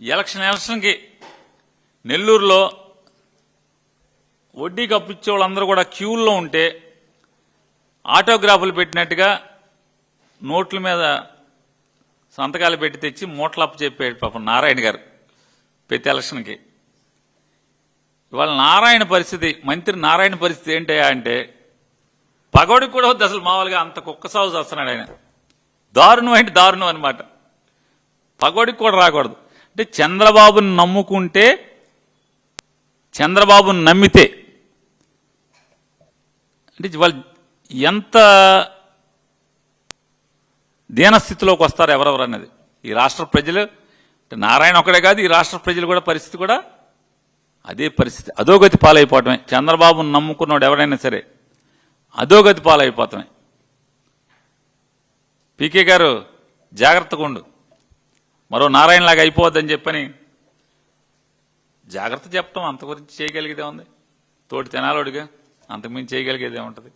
Election ఎలక్షన్కి నెల్లూరులో వడ్డీ అప్పిచ్చే వాళ్ళందరూ కూడా క్యూల్లో ఉంటే ఆటోగ్రాఫ్లు పెట్టినట్టుగా నోట్ల మీద సంతకాలు పెట్టి తెచ్చి మూటలప్పు చెప్పాడు పాపం నారాయణ గారు ప్రతి ఎలక్షన్కి. ఇవాళ నారాయణ పరిస్థితి మంత్రి నారాయణ పరిస్థితి ఏంటయ్యా అంటే పగోడికి కూడా వద్దు అసలు మామూలుగా అంత కుక్క సాగు చేస్తున్నాడు ఆయన. దారుణం అంటే దారుణం అనమాట పగోడికి కూడా రాకూడదు. అంటే చంద్రబాబును నమ్ముకుంటే చంద్రబాబుని నమ్మితే అంటే వాళ్ళు ఎంత దీనస్థితిలోకి వస్తారు ఎవరెవరు అనేది. ఈ రాష్ట్ర ప్రజలు అంటే నారాయణ ఒకడే కాదు ఈ రాష్ట్ర ప్రజలు కూడా పరిస్థితి కూడా అదే పరిస్థితి. అధోగతి పాలైపోవటమే. చంద్రబాబును నమ్ముకున్నాడు ఎవరైనా సరే అధోగతి పాలైపోతామే. పీకే గారు జాగ్రత్తగా ఉండు. మరో నారాయణలాగా అయిపోవద్దని చెప్పని జాగ్రత్త చెప్పటం అంత గురించి చేయగలిగేదే ఉంది. తోటి తినాలోడిగా అంతకుమించి చేయగలిగేదే ఉంటుంది.